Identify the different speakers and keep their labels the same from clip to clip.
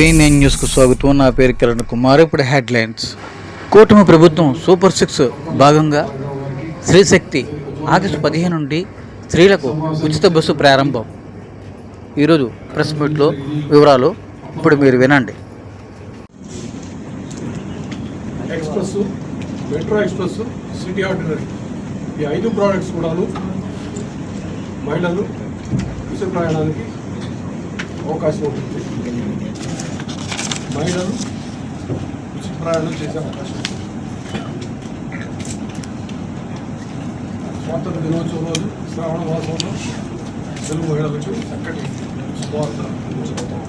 Speaker 1: V nine న్యూస్కు స్వాగతం. నా పేరు కిరణ్ కుమార్. ఇప్పుడు హెడ్లైన్స్. కూటమి ప్రభుత్వం సూపర్ సిక్స్ భాగంగా స్త్రీశక్తి ఆగస్టు పదిహేను నుండి స్త్రీలకు ఉచిత బస్సు ప్రారంభం. ఈరోజు ప్రెస్ మీట్లో వివరాలు ఇప్పుడు మీరు వినండి.
Speaker 2: Express metro express city ordinary. ఈ ఐదు ప్రోడక్ట్స్ కూడాను మహిళలు ఉచిత ప్రయాణానికి అవకాశం ఉంటుంది. మహిళలు ఉచిత ప్రయాణం చేసే అవకాశం స్వాతంత్ర దినోత్సవం రోజు శ్రావణ మాసంలో తెలుగు మహిళలకు చక్కటి శుభవార్త అందించబోతాం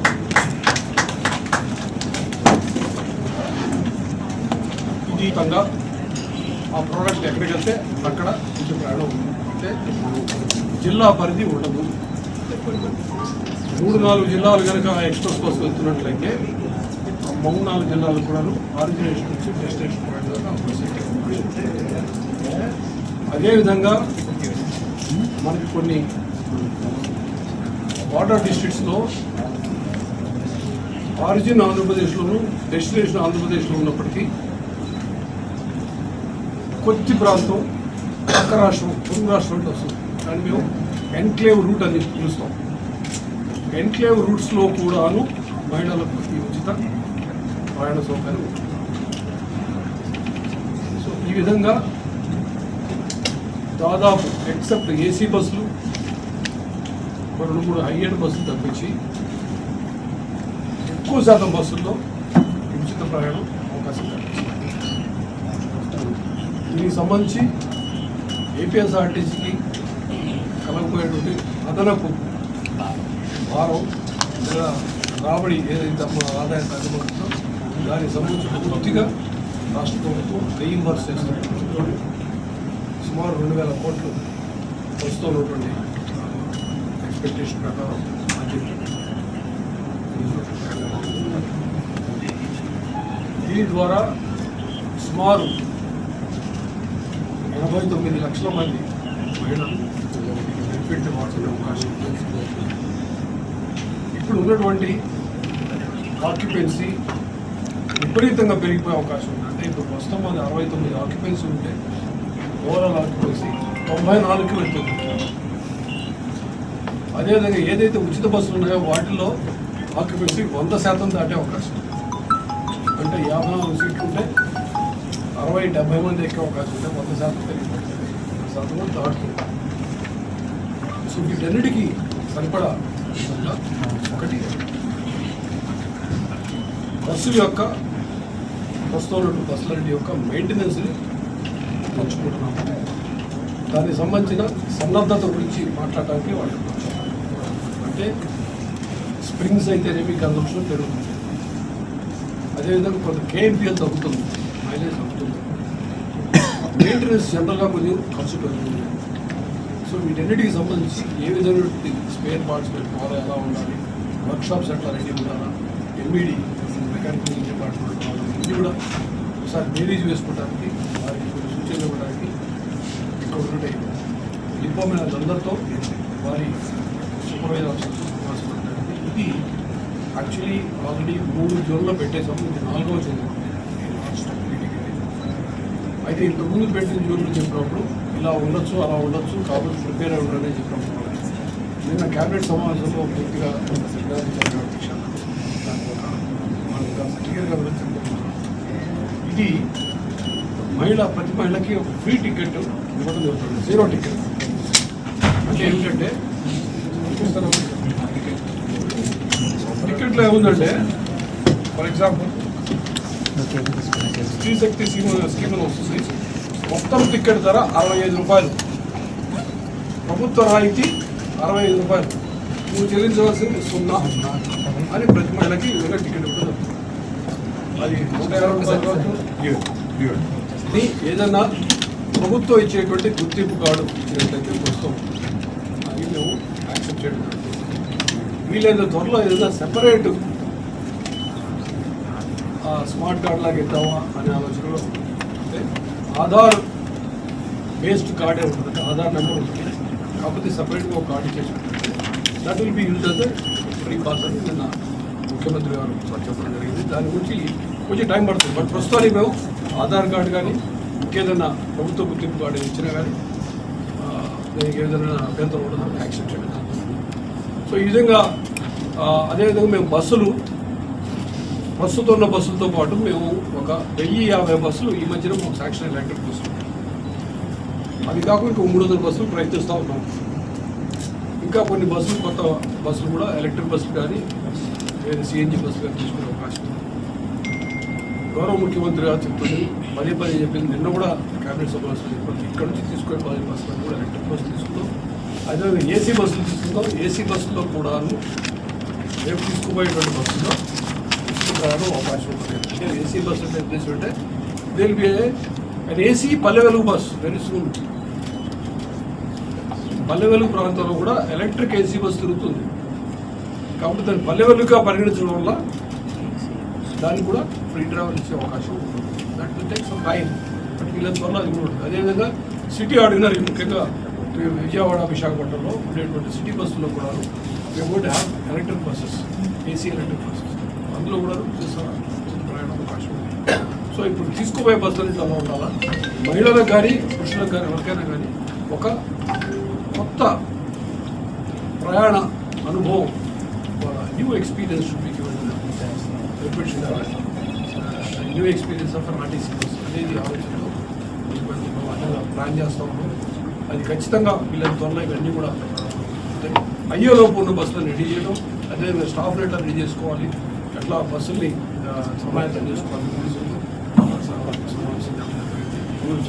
Speaker 2: ఉచితంగా ఆ ప్రోడక్ట్ ఎక్కడికి వెళ్తే అక్కడ ఉచిత ప్రయాణం అంటే జిల్లా పరిధి ఉండదు. మూడు నాలుగు జిల్లాలు కనుక ఎక్స్ప్రెస్ బస్సు వెళ్తున్నట్లయితే మూడు నాలుగు జిల్లాలు కూడాను ఆరిజినేషన్ నుంచి డెస్టినేషన్ అదేవిధంగా మనకి కొన్ని వాటర్ డిస్ట్రిక్ట్స్లో ఆరిజిన్ ఆంధ్రప్రదేశ్లోను డెస్టినేషన్ ఆంధ్రప్రదేశ్లో ఉన్నప్పటికీ కొద్ది ప్రాంతం పక్క రాష్ట్రం పొరుగు రాష్ట్రం అంటే వస్తుంది. కానీ మేము ఎన్క్లేవ్ రూట్ అని పిలుస్తాం. ఎన్క్లేవ్ రూట్స్లో కూడాను మహిళలకు ఈ ఉచిత ప్రయాణ సౌకర్యం సో ఈ విధంగా దాదాపు ఎక్సెప్ట్ ఏసీ బస్సులు రెండు మూడు హై బస్సులు తప్పించి ఎక్కువ శాతం బస్సుల్లో ఉచిత ప్రయాణం అవకాశం కల్పిస్తుంది. దీనికి సంబంధించి ఏపీఎస్ఆర్టీసీకి కలగపోయేటువంటి అదనపు భారం రాబడి ఏదైతే మన ఆదాయ తగ్గుతుందో దానికి సంబంధించి పూర్తిగా రాష్ట్ర ప్రభుత్వం రీఇంబర్స్ చేస్తున్నటువంటి సుమారు రెండు వేల కోట్లు వస్తున్నటువంటి ఎక్స్పెక్టేషన్ ప్రకారం దీని ద్వారా సుమారు ఎనభై తొమ్మిది లక్షల మంది మహిళలు బెనిఫిట్ వాడుకునే అవకాశం ఇప్పుడు ఉన్నటువంటి ఆక్యుపెన్సీ విపరీతంగా పెరిగిపోయే అవకాశం ఉంది. అంటే ఇప్పుడు ప్రస్తుతం అది అరవై తొమ్మిది ఆక్యుపెన్సీ ఉంటే ఓవరాల్ ఆక్యుపెన్సీ తొంభై నాలుగుకి వెళ్తుంది. అదేవిధంగా ఏదైతే ఉచిత బస్సులు ఉన్నాయో వాటిలో ఆక్యుపెన్సీ వంద శాతం దాటే అవకాశం అంటే యాభై నాలుగు సీట్లు ఉంటే అరవై డెబ్బై మంది ఎక్కే అవకాశం ఉంటే వంద శాతం పెరిగిపోతుంది. శాతం దాటుతుంది సో వీటన్నిటికీ సరిపడా ఒకటి బస్సు యొక్క ప్రస్తుతం ఉన్నటువంటి బస్సులన్నిటి యొక్క మెయింటెనెన్స్ని పంచుకుంటున్నాము దానికి సంబంధించిన సన్నద్ధత గురించి మాట్లాడటానికి వాళ్ళు అంటే స్ప్రింగ్స్ అయితేనేమి కన్సంప్షన్ పెరుగుతుంది అదేవిధంగా కొంత కేఎంపీఎల్ తగ్గుతుంది. మైలేజ్ తగ్గుతుంది. మెయింటెనెన్స్ జనరల్గా కొంచెం ఖర్చు పెరుగుతుంది. సో వీటన్నిటికి సంబంధించి ఏ విధమైనటువంటి స్పేర్ పార్ట్స్ పెట్టుకోవాలి ఎలా ఉండాలి వర్క్షాప్స్ ఎట్లా రెడీ ఉండాలా ఎంఈడి డిపార్ట్మెంట్ కూడా ఒకసారి బేరీజ్ వేసుకోవడానికి వారికి కొన్ని సూచనలు ఇవ్వడానికి ఇక్కడ ఉన్నటువంటి డిపార్ట్మెంట్ అందరితో వారి సూపర్వైజర్ సమావేశపడడానికి ఇది యాక్చువల్లీ ఆల్రెడీ మూడు జోన్లో పెట్టేసాము ఇది నాలుగవ జోన్. అయితే ఇంతకుముందు పెట్టిన జోన్లు చెప్పినప్పుడు ఇలా ఉండొచ్చు అలా ఉండొచ్చు కాబట్టి ప్రిపేర్ అవ్వడం అనేది చెప్పినప్పుడు నిన్న క్యాబినెట్ సమావేశంలో పూర్తిగా సిద్ధాంతం దానికి ఒక మనకు కాస్త క్లియర్గా ఇది మహిళ ప్రతి మహిళకి ఒక ఫ్రీ టికెట్ ఇవ్వడం జరుగుతుంది. జీరో టికెట్ అంటే ఏమిటంటే టికెట్లో ఏముందంటే ఫర్ ఎగ్జాంపుల్ స్త్రీ శక్తి స్కీమ్ స్కీమ్ వస్తుంది. మొత్తం టికెట్ ధర అరవై ఐదు రూపాయలు. ప్రభుత్వ రాయితీ అరవై ఐదు రూపాయలు. నువ్వు చెల్లించవలసింది సున్నా. అని ప్రతి మహిళకి విధంగా టికెట్ అది నూట యాభై రూపాయలు కావచ్చు ఏదన్నా ప్రభుత్వం ఇచ్చేటువంటి గుర్తింపు కార్డు ఇచ్చినట్లయితే ప్రస్తుతం అది మేము యాక్సెప్ట్ చేయడం జరుగుతుంది. వీలైన త్వరలో ఏదైనా సెపరేట్ స్మార్ట్ కార్డ్ లాగా ఇద్దామా అనే ఆలోచనలో అంటే ఆధార్ బేస్డ్ కార్డే ఉంటుంది. ఆధార్ నెంబర్ ఉంటుంది. కాకపోతే సపరేట్గా ఒక కార్డు చేసి దట్ విల్ బి యూజ్ అదే ఫ్రీ పాస్ అని నిన్న ముఖ్యమంత్రి గారు చెప్పడం జరిగింది. దాని గురించి కొంచెం టైం పడుతుంది. బట్ ప్రస్తుతానికి మేము ఆధార్ కార్డు కానీ ఇంకేదైనా ప్రభుత్వ గుర్తింపు కార్డు ఇచ్చినా కానీ ఆ, దానికి ఏదైనా అభ్యంతరం ఉండదు యాక్సెప్ట్ చేయడం సో ఈ విధంగా అదేవిధంగా మేము బస్సులు ప్రస్తుతం ఉన్న బస్సులతో పాటు మేము ఒక వెయ్యి యాభై బస్సులు ఈ మధ్యన మాకు శాంక్షన్ ఎలక్ట్రిక్ బస్సులు అవి కాకుండా ఇంకో మూడు వందల బస్సులు ప్రయత్నిస్తూ ఉన్నాం. ఇంకా కొన్ని బస్సులు కొత్త బస్సులు కూడా ఎలక్ట్రిక్ బస్సులు కానీ సిఎన్జి బస్సులు కానీ తీసుకునే అవకాశం ఉంది. గౌరవ ముఖ్యమంత్రి గారు చెప్తుంది. పదే పదే చెప్పింది. నిన్న కూడా క్యాబినెట్ సభ్యులు చెప్పారు. ఇక్కడ నుంచి తీసుకునే పది బస్సులను కూడా ఎలక్ట్రిక్ బస్సులు తీసుకుందాం. అదేవిధంగా ఏసీ బస్సులు తీసుకుందాం. ఏసీ బస్సులో కూడా రేపు తీసుకుపోయేటువంటి బస్సులో తీసుకురావడం అవకాశం ఉంటుంది. ఏసీ బస్సు అంటే ఉద్దేశం అంటే Dil B and AC Palle Velugu bus very soon Palle Velugu ప్రాంతంలో కూడా ఎలక్ట్రిక్ ఏసీ బస్సు తిరుగుతుంది. కాబట్టి దాన్ని పల్లె వెలుగుగా పరిగణించడం వల్ల దాన్ని కూడా ఫ్రీ ట్రావెల్ ఇచ్చే అవకాశం ఉంటుంది that will take some time but వీళ్ళ అది కూడా ఉంటుంది అదేవిధంగా సిటీ ఆర్డినరీ ముఖ్యంగా విజయవాడ విశాఖపట్నంలో ఉండేటువంటి సిటీ బస్సులో కూడా మేము కూడా have electric buses AC electric buses అందులో కూడా చేస్తా ప్రయాణం అవకాశం ఉంది. సో ఇప్పుడు తీసుకుపోయే బస్సులు ఇట్లా ఉండాలా? మహిళలకు కానీ పురుషులకు కానీ ఎవరికైనా కానీ ఒక కొత్త ప్రయాణ అనుభవం new experience should be given new experience of RTC bus అనేది ఆలోచనలో మేము ప్లాన్ చేస్తూ ఉన్నాం. అది ఖచ్చితంగా వీళ్ళని త్వరలో ఇవన్నీ కూడా అయ్యేలోపు ఉన్న బస్సులను రెడీ చేయడం అదేవిధంగా స్టాఫ్ రేట్లు రెడీ చేసుకోవాలి. అట్లా బస్సుల్ని సమాయత్తం చేసుకోవాలి.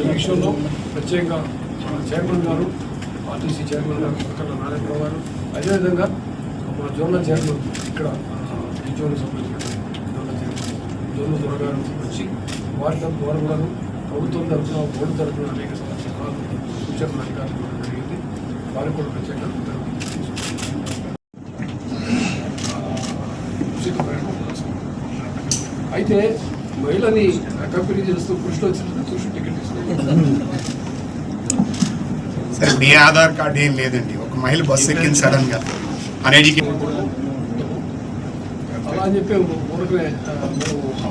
Speaker 2: ఈ విషయంలో ప్రత్యేకంగా మన చైర్మన్ గారు ఆర్టీసీ చైర్మన్ గారు పక్కన నారాయణరావు గారు అదేవిధంగా మన జోనల్ చైర్మన్ ఇక్కడ ఈ జోన్ సంబంధించి దొర గారు వచ్చి వారి కూడా ప్రభుత్వం తరఫున బోర్డు తరఫున అనేక సలహాలు సూచనలు అధికారులు ఇవ్వడం జరిగింది. వారికి కూడా అవకాశం. అయితే మహిళని కంపెనీ చేస్తూ కృష్ణ వచ్చిన చూసి టికెట్
Speaker 3: సార్ మీ ఆధార్ కార్డు ఏం లేదండి. ఒక మహిళ బస్సు ఎక్కింది సడన్గా. అన్ఎడ్యుకేటెడ్
Speaker 2: అలా అని చెప్పి ఒక్క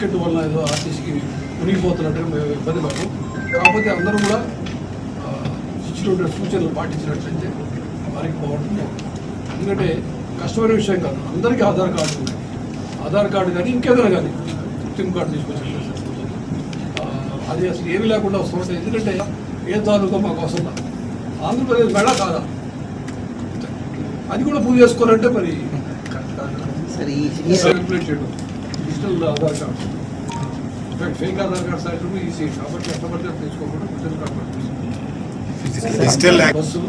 Speaker 2: టికెట్ వల్ల ఏదో ఆర్టీసీకి మునిగిపోతున్నట్టు మేము ఇబ్బంది పడము కాకపోతే అందరూ కూడా ఇచ్చినటువంటి సూచనలు పాటించినట్లయితే వారికి బాగుంటుంది. ఎందుకంటే కష్టమైన విషయం కాదు. అందరికీ ఆధార్ కార్డు ఉంది. ఆధార్ కార్డు కానీ ఇంకేదైనా కానీ సిమ్ కార్డు తీసుకొచ్చి అది అసలు ఏమీ లేకుండా వస్తుంది ఎందుకంటే ఏ తాలూకా మాకు అవసరం లేదు. ఆంధ్రప్రదేశ్ మెడ కాదా? అది కూడా పూజ చేసుకోవాలంటే మరి.
Speaker 1: సరే
Speaker 2: digital Aadhaar card in fact fake Aadhaar card site easy కాబట్టి ఎట్లా పడితే అట్లా తీసుకోకుండా డిజిటల్ కార్డ్ బస్సు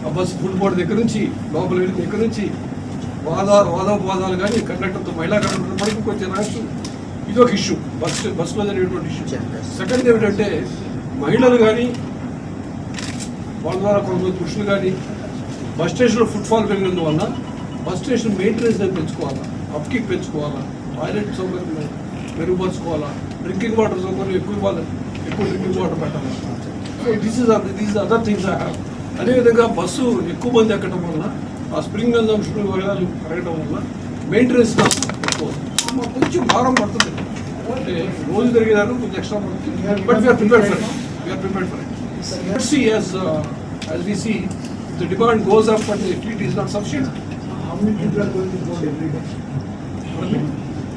Speaker 2: ఆ బస్సు ఫుడ్ బోర్డు దగ్గర నుంచి లోపల వెళ్ళిన దగ్గర నుంచి వాద వాదోపవాదాలు కానీ కండక్టర్తో మహిళా కండక్టర్ పడికి కొంచెం రావచ్చు ఇది ఒక ఇష్యూ బస్ బస్సులో జరిగేటువంటి ఇష్యూ సెకండ్ ఏమిటంటే మహిళలు కానీ వాళ్ళ ద్వారా కొంతమంది పురుషులు కానీ బస్ స్టేషన్లో ఫుట్ఫాల్ పెరిగినందువల్ల బస్ స్టేషన్ మెయింటెనెన్స్ పెంచుకోవాలా అప్కిక్ పెంచుకోవాలా టాయిలెట్ సౌకర్యం మెరుగుపరచుకోవాలా? డ్రింకింగ్ వాటర్ సౌకర్యం ఎక్కువ ఇవ్వాలి. ఎక్కువ డ్రింకింగ్ వాటర్ పెట్టాలి. So this is these other things I have అదేవిధంగా బస్సు ఎక్కువ మంది ఎక్కడం వల్ల ఆ స్ప్రింగ్ కన్జంప్షన్ వగైరాలు పెరగడం వల్ల మెయింటెనెన్స్ ఎక్కువ. మాకు కొంచెం భారం పడుతుంది. అంటే రోజు తిరిగేదాన్ని కొంచెం ఎక్స్ట్రా పడుతుంది. But we are prepared for we are prepared for it see as, uh, we see the demand goes up up but the fleet is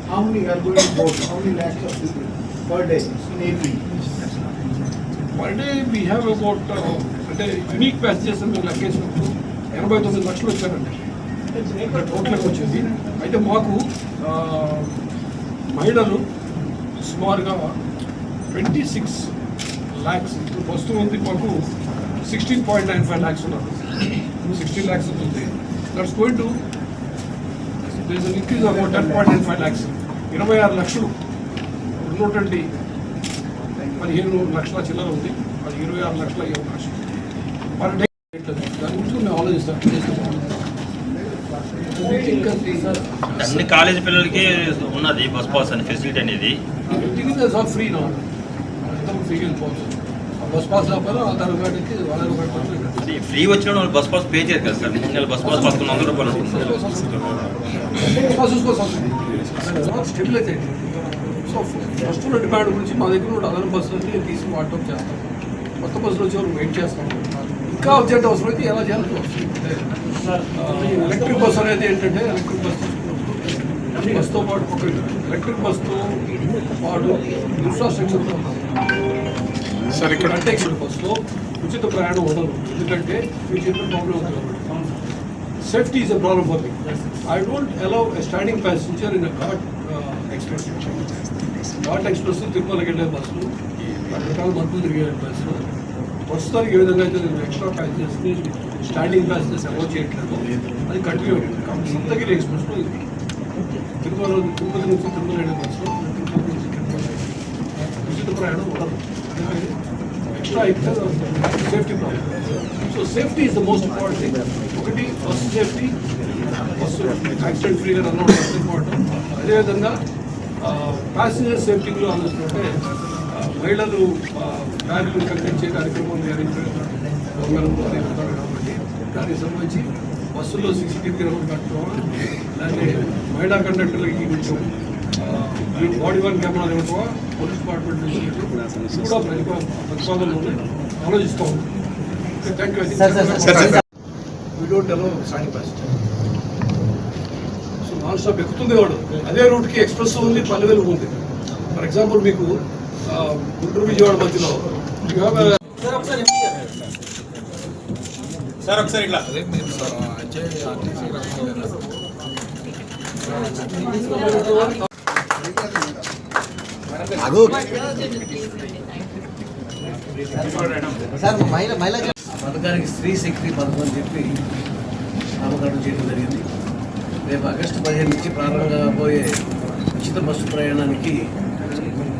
Speaker 4: How many are going to vote? How many lakhs of people per day in AP?
Speaker 2: Per day we have about, uh, అంటే unique passages మేము లెక్కేసినప్పుడు ఎనభై తొమ్మిది లక్షలు వచ్చారండి. టోటల్గా వచ్చింది. అయితే మాకు మహిళలు సుమారుగా ట్వంటీ సిక్స్ ల్యాక్స్ ఇప్పుడు ఉంది మాకు sixteen point nine five lakhs ఉన్నారు. సిక్స్టీన్ ల్యాక్స్ ఉంటుంది. That's going to this an increase about ten point nine five lakhs ఇరవై ఆరు లక్షలు ఉన్నటువంటి పదిహేను లక్షల చిల్లర ఉంది. అది ఇరవై ఆరు లక్షల అయ్యే అవకాశం. పర్ డే దాని గురించి మేము ఆలోచిస్తాం.
Speaker 5: అన్ని కాలేజ్ పిల్లలకి ఉన్నది బస్ పాస్ అనే ఫెసిలిటీ అనేది.
Speaker 2: ఫ్రీ ఫ్రీగా వెళ్ళిపోవచ్చు. బస్ పాస్ కార్డు ఇచ్చి వాళ్ళ కార్డు పెట్టి
Speaker 5: అది ఫ్రీ వచ్చిన వాళ్ళు బస్ పాస్ పే చేయరు కదా సార్? మూడు నెలల బస్ పాస్ పదకొండు వందల రూపాయలు
Speaker 2: చూసుకోవచ్చు అయితే సో ఫస్ట్ ఉన్న డిమాండ్ గురించి మా దగ్గర ఉన్న అదనపు బస్సులన్నీ తీసి వాడటం చేస్తాం కొత్త బస్సులు వచ్చి వాళ్ళు వెయిట్ చేస్తాం ఇంకా అర్జెంట్ అవసరం అయితే ఎలా చేయాలి ఎలక్ట్రిక్ బస్ అనేది ఏంటంటే ఎలక్ట్రిక్ బస్ తీసుకున్నప్పుడు బస్తో పాటు ఒక ఎలక్ట్రిక్ బస్తో పాటు ఇన్ఫ్రాస్ట్రక్చర్తో
Speaker 3: సార్ ఇక్కడ
Speaker 2: అంటే ఇక్కడ బస్సులో ఉచిత ప్రయాణం ఉండదు. ఎందుకంటే మీ చేతిలో ప్రాబ్లం ఉంది కాబట్టి. Safety is a problem for me I don't allow a standing passenger in a ghat express ghat express తిరుమలకి వెళ్ళే బస్సులు రకరకాల మనుషులు తిరిగే బస్సులు ప్రస్తుతానికి ఏ విధంగా అయితే నేను ఎక్స్ట్రా ప్యాసింజర్స్ని స్టాండింగ్ ప్యాసింజర్స్ అలౌ చేయట్లేదు. అది కంటిన్యూ అవుతుంది. కాబట్టి సప్తగిరి ఎక్స్ప్రెస్లో ఇది తిరుమల తిరుపతి నుంచి తిరుమల వెళ్ళే బస్సులో తిరుపతి నుంచి తిరుమల ఉచిత ప్రయాణం ఉండదు. ఎక్స్ట్రా అయితే safety problem so safety is the most important thing ఒకటి బస్ సేఫ్టీ బస్సు యాక్సిడెంట్ ఫ్రీగా రన్ అవడం ఇంపార్టెంట్ అదేవిధంగా ప్యాసింజర్ సేఫ్టీలో ఆలోచిస్తుంటే మహిళలు uh, బ్యాగులు కట్టించే కార్యక్రమం దొంగలు కాబట్టి దానికి సంబంధించి బస్సులో సీసీటీవీ కెమెరా పెట్టుకోవడం అలాగే మహిళా కండక్టర్లకి కొంచెం బాడీ వన్ కెమెరా ఇవ్వటం పోలీస్ డిపార్ట్మెంట్ నుంచి కూడా ప్రతిపా- ప్రతిపాదనలు ఉన్నాయి. ఆలోచిస్తూ thank you
Speaker 3: sir, sir.
Speaker 2: We don't allow standing bus so non stop ఎక్కుతుంది వాడు. అదే రూట్కి ఎక్స్ప్రెస్ ఉంది పల్లెవేలు ఉంది. ఫర్ ఎగ్జాంపుల్ మీకు గుంటూరు విజయవాడ మధ్యలో you have
Speaker 3: సార్
Speaker 6: పథకానికి స్త్రీ శక్తి పథకం అని చెప్పి నామకరణం చేయడం జరిగింది. రేపు ఆగస్టు పదిహేను నుంచి ప్రారంభం కాబోయే ఉచిత బస్సు ప్రయాణానికి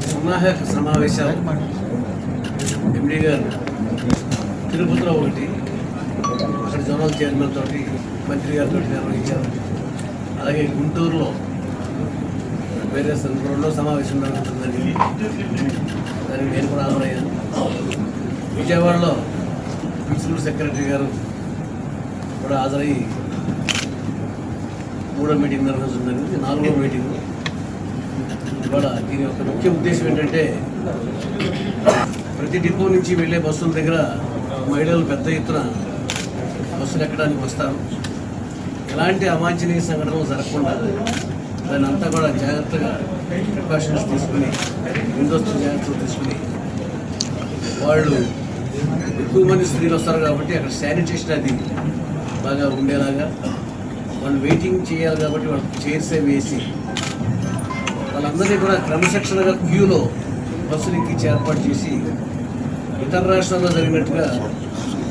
Speaker 6: సన్నాహక సమావేశాలు ఎండీ గారు తిరుపతిలో ఒకటి అక్కడ జోనల్ చైర్మన్ తోటి మంత్రి గారితో నిర్వహించారు. అలాగే గుంటూరులో వేరే సందర్భంలో సమావేశం జరుగుతుందని దానికి నేను కూడా హాజరయ్యాను. విజయవాడలో ప్రిన్సిపల్ సెక్రటరీ గారు కూడా హాజరయ్యి మూడో మీటింగ్ నిర్వహించడం నాలుగో మీటింగ్. ఇవాళ దీని యొక్క ముఖ్య ఉద్దేశం ఏంటంటే ప్రతి డిపో నుంచి వెళ్ళే బస్సుల దగ్గర మహిళలు పెద్ద ఎత్తున బస్సులు ఎక్కడానికి వస్తారు. ఎలాంటి అవాంఛనీయ సంఘటనలు జరగకుండా దాన్ని అంతా కూడా జాగ్రత్తగా ప్రికాషన్స్ తీసుకుని ముందస్తు జాగ్రత్తలు తీసుకుని వాళ్ళు ఎక్కువ మంది స్త్రీలు వస్తారు కాబట్టి అక్కడ శానిటేషన్ అది బాగా ఉండేలాగా వాళ్ళు వెయిటింగ్ చేయాలి కాబట్టి వాళ్ళకి చైర్స్ వేసి వాళ్ళందరినీ కూడా క్రమశిక్షణగా క్యూలో బస్సులు ఎక్కించి ఏర్పాటు చేసి ఇతర రాష్ట్రాల్లో జరిగినట్టుగా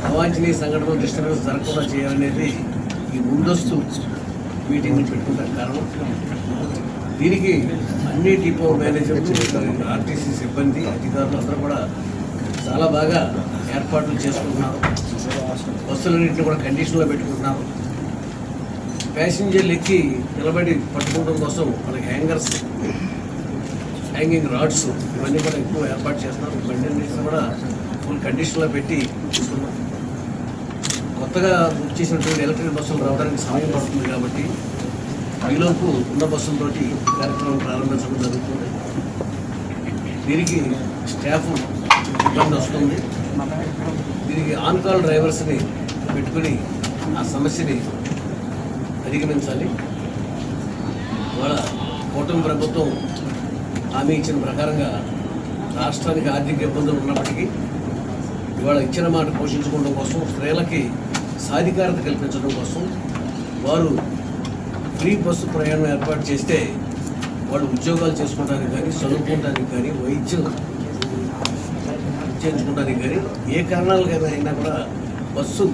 Speaker 6: అవాంఛనీయ సంఘటనలు డిస్టర్బెన్స్ జరగకుండా చేయాలనేది ఈ ముందస్తు మీటింగ్లు పెట్టుకుంటారు. కారణం దీనికి అన్ని డిపో మేనేజర్లు ఆర్టీసీ సిబ్బంది అధికారులు అందరూ కూడా చాలా బాగా ఏర్పాట్లు చేసుకుంటున్నారు. బస్సులన్నింటినీ కూడా కండిషన్లో పెట్టుకుంటున్నారు. ప్యాసింజర్లు ఎక్కి నిలబడి పట్టుకోవడం కోసం వాళ్ళకి హ్యాంగర్స్ హ్యాంగింగ్ రాడ్స్ ఇవన్నీ కూడా ఎక్కువ ఏర్పాటు చేస్తున్నారు. బండి కూడా ఫుల్ కండిషన్లో పెట్టి చూస్తున్నాం కొత్తగా బుక్ చేసినటువంటి ఎలక్ట్రిక్ బస్సులు రావడానికి సమయం పడుతుంది కాబట్టి ఈలోపు ఉన్న బస్సులతోటి కార్యక్రమం ప్రారంభించడం జరుగుతుంది. దీనికి స్టాఫ్ ఇబ్బంది వస్తుంది. దీనికి ఆన్ కాల్ డ్రైవర్స్ని పెట్టుకుని ఆ సమస్యని అధిగమించాలి ఇవాళ కూటమి ప్రభుత్వం హామీ ఇచ్చిన ప్రకారంగా రాష్ట్రానికి ఆర్థిక ఇబ్బందులు ఉన్నప్పటికీ ఇవాళ ఇచ్చిన మాట పోషించుకోవడం కోసం స్త్రీలకి సాధికారత కల్పించడం కోసం వారు ఫ్రీ బస్సు ప్రయాణం ఏర్పాటు చేస్తే వాళ్ళు ఉద్యోగాలు చేసుకోవడానికి కానీ చదువుకోవడానికి కానీ వైద్యం చేయించుకోవడానికి కానీ ఏ కారణాలకైనా అయినా కూడా బస్సు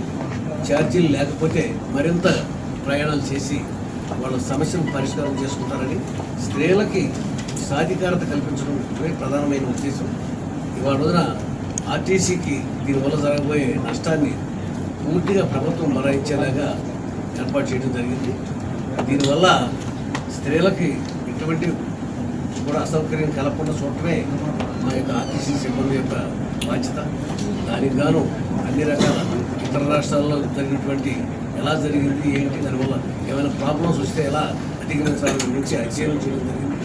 Speaker 6: ఛార్జీలు లేకపోతే మరింత ప్రయాణాలు చేసి వాళ్ళ సమస్యను పరిష్కారం చేసుకుంటారని స్త్రీలకి సాధికారత కల్పించడం ప్రధానమైన ఉద్దేశం. ఇవాళ రోజున ఆర్టీసీకి దీనివల్ల జరగబోయే నష్టాన్ని పూర్తిగా ప్రభుత్వం మరాయించేలాగా ఏర్పాటు చేయడం జరిగింది. దీనివల్ల స్త్రీలకి ఎటువంటి కూడా అసౌకర్యం కలగకుండా చూడటమే మా యొక్క ఆర్టీసీ సిబ్బంది యొక్క బాధ్యత. దానికి గాను అన్ని రకాల ఇతర రాష్ట్రాల్లో జరిగినటువంటి ఎలా జరిగింది ఏంటి దానివల్ల ఏమైనా ప్రాబ్లమ్స్ వస్తే ఎలా అధిగమించాలని గురించి అధ్యయనం చేయడం జరిగింది.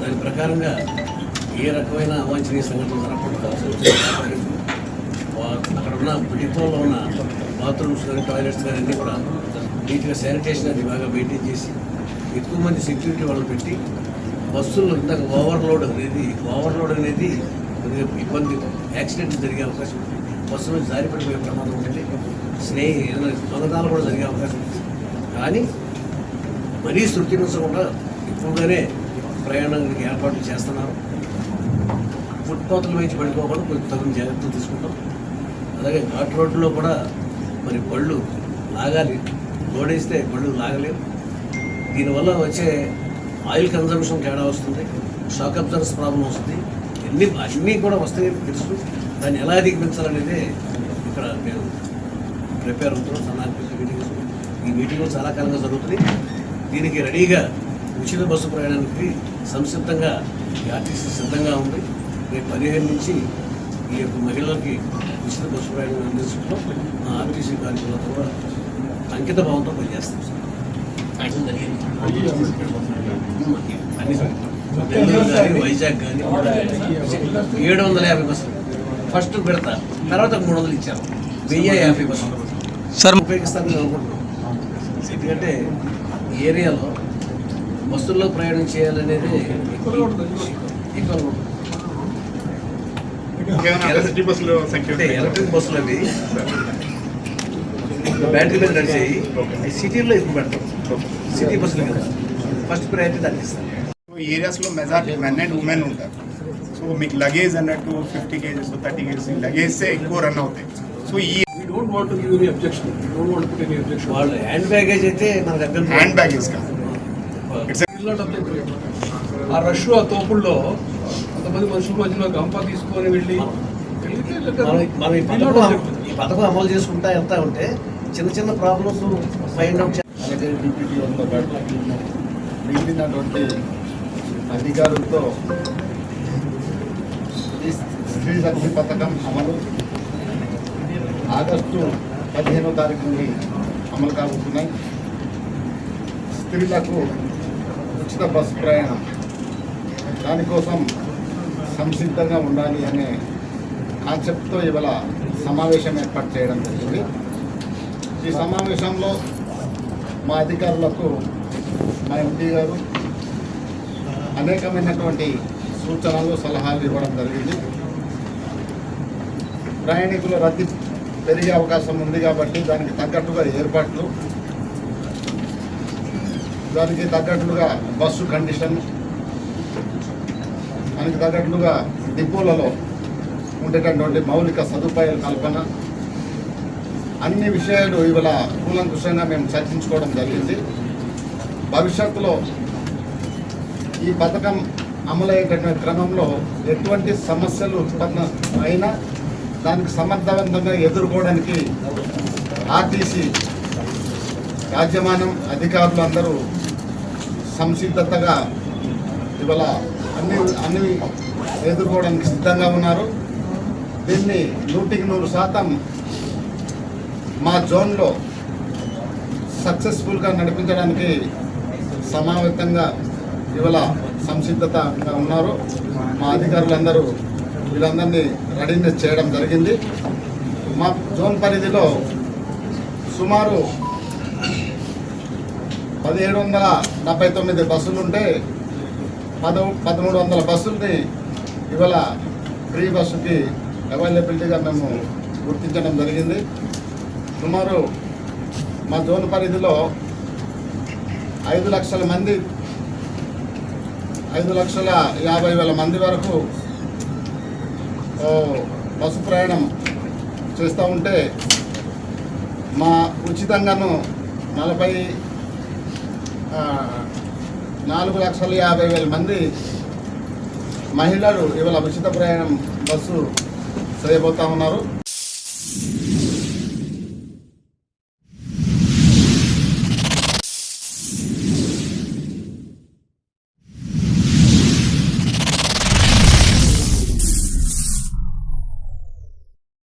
Speaker 6: దాని ప్రకారంగా ఏ రకమైన అవాంఛనీయ సంఘటనలు జరగకుండా అక్కడ ఉన్న డిపోలో ఉన్న బాత్రూమ్స్ కానీ టాయిలెట్స్ కానీ అన్నీ కూడా నీట్గా శానిటేషన్ అది బాగా మెయింటైన్ చేసి ఎక్కువ మంది సెక్యూరిటీ వాళ్ళు పెట్టి బస్సుల్లో ఇందాక ఓవర్లోడ్ అనేది ఓవర్లోడ్ అనేది కొద్దిగా ఇబ్బంది యాక్సిడెంట్ జరిగే అవకాశం ఉంది. బస్సు నుంచి జారి పడిపోయే ప్రమాదం ఉంటుంది స్నేహి ఏదైనా కూడా జరిగే అవకాశం ఉంది. కానీ మరీ శృతిమించకుండా ఎక్కువగానే ప్రయాణానికి ఏర్పాట్లు చేస్తున్నారు. ఫుట్పాత్ల నుంచి పడిపోకుండా కొంచెం తగిన జాగ్రత్తలు తీసుకుంటాం. అలాగే ఘాట్ రోడ్లో కూడా మరి బళ్ళు లాగాలి. లోడేస్తే బళ్ళు లాగలేవు. దీనివల్ల వచ్చే ఆయిల్ కన్జంప్షన్ తేడా వస్తుంది షాక్ అబ్జర్స్ ప్రాబ్లం వస్తుంది. ఎన్ని అన్నీ కూడా వస్తాయని తెలుసు. దాన్ని ఎలా అధిగమించాలనేది ఇక్కడ మేము ప్రిపేర్ అవుతున్నాం సన్నాహి మీటింగ్స్ ఈ మీటింగ్లు చాలా కాలంగా జరుగుతుంది. దీనికి రెడీగా ఉచిత బస్సు ప్రయాణానికి సంసిద్ధంగా ఆర్టీసీ సిద్ధంగా ఉంది. రేపు పదిహేను నుంచి ఈ యొక్క మహిళలకి ఉచిత బస్సు ప్రయాణం అందించడంలో మా ఆర్టీసీ కార్యక్రమాలతో కూడా అంకిత భావంతో పనిచేస్తాం. సార్ అన్ని నెల్లూరు కానీ వైజాగ్ కానీ ఏడు వందల యాభై బస్సులు. ఫస్ట్ పెడతా. తర్వాత మూడు వందలు ఇచ్చారు. వెయ్యి యాభై బస్సులు.
Speaker 1: సార్
Speaker 6: ఉపయోగిస్తారని అనుకుంటున్నాం. ఎందుకంటే ఏరియాలో బస్సుల్లో ప్రయాణం చేయాలనేది ఎక్కువ ఉంటుంది.
Speaker 3: ఇంకేమైనా సిటీ బస్సులు సంఖ్య
Speaker 6: అంటే ఎలక్ట్రిక్ బస్సులు అవి. బ్యాటరీ మీద నడిచేయి సిటీల్లో ఎక్కువ పెడతాం. సిటీ బస్సులు కదా. ఫస్ట్ ప్రయారిటీ దానికి ఇస్తాం.
Speaker 3: ఏరియాస్లో మెజారిటీ మెన్ అండ్ ఉమెన్ ఉంటారు. సో మీకు లగేజ్ అన్నట్టు ఫిఫ్టీ కేజెస్ థర్టీ కేజెస్ లగేజ్సే ఎక్కువ రన్ అవుతాయి. So we
Speaker 2: don't want give any objection don't want put any objection
Speaker 6: వాళ్ళ హ్యాండ్ బ్యాగేజ్ అయితే మనకు అభ్యంతరం
Speaker 3: హ్యాండ్ బ్యాగేజ్ కాదు. ఇట్స్
Speaker 2: ఆ రష్ ఆ తోపుల్లో కొంతమంది మనుషుల మధ్యలో గంప తీసుకొని వెళ్ళి
Speaker 6: మనం ఈ పథకం ఈ పథకం అమలు చేసుకుంటా వెళ్తా ఉంటే చిన్న చిన్న ప్రాబ్లమ్స్ ఫైండ్ అవుట్
Speaker 4: అలాగే మిగిలినటువంటి అధికారులతో ఈ స్త్రీ శక్తి పథకం అమలు ఆగస్టు పదిహేనో తారీఖు నుండి అమలు కాబోతున్నాయి. స్త్రీలకు ఉచిత బస్సు ప్రయాణం. దానికోసం సంసిద్ధంగా ఉండాలి అనే కాన్సెప్ట్తో ఇవాళ సమావేశం ఏర్పాటు చేయడం జరిగింది. ఈ సమావేశంలో మా అధికారులకు మా ఎంపీ గారు అనేకమైనటువంటి సూచనలు సలహాలు ఇవ్వడం జరిగింది. ప్రయాణికుల రద్దీ పెరిగే అవకాశం ఉంది కాబట్టి దానికి తగ్గట్టుగా ఏర్పాట్లు దానికి తగ్గట్లుగా బస్సు కండిషన్ దానికి తగ్గట్లుగా డిపోలలో ఉండేటటువంటి మౌలిక సదుపాయాల కల్పన అన్ని విషయాలు ఇవాళ కూలంకుషంగా మేము చర్చించుకోవడం జరిగింది. భవిష్యత్తులో ఈ పథకం అమలయ్యేటటువంటి క్రమంలో ఎటువంటి సమస్యలు ఉత్పన్న అయినా దానికి సమర్థవంతంగా ఎదుర్కోవడానికి ఆర్టీసీ యాజమాన్యం అధికారులు అందరూ సంసిద్ధతగా ఇవాళ అన్ని అన్ని ఎదుర్కోవడానికి సిద్ధంగా ఉన్నారు. దీన్ని నూటికి నూరు శాతం మా జోన్లో సక్సెస్ఫుల్గా నడిపించడానికి సమావేతంగా ఇవాళ సంసిద్ధతగా ఉన్నారు. మా అధికారులందరూ వీళ్ళందరినీ రెడీనెస్ చేయడం జరిగింది. మా జోన్ పరిధిలో సుమారు పదిహేడు వందల డెబ్బై తొమ్మిది బస్సులు ఉంటే పదమూడు వందల బస్సుల్ని ఇవాళ ఫ్రీ బస్సుకి అవైలబిలిటీగా మేము గుర్తించడం జరిగింది. సుమారు మా జోన్ పరిధిలో ఐదు లక్షల మంది ఐదు లక్షల యాభై వేల మంది వరకు బస్సు ప్రయాణం చేస్తూ ఉంటే మా ఉచితంగాను నలభై నాలుగు లక్షల యాభై వేల మంది మహిళలు ఇవాళ ఉచిత ప్రయాణం బస్సు చేయబోతా ఉన్నారు.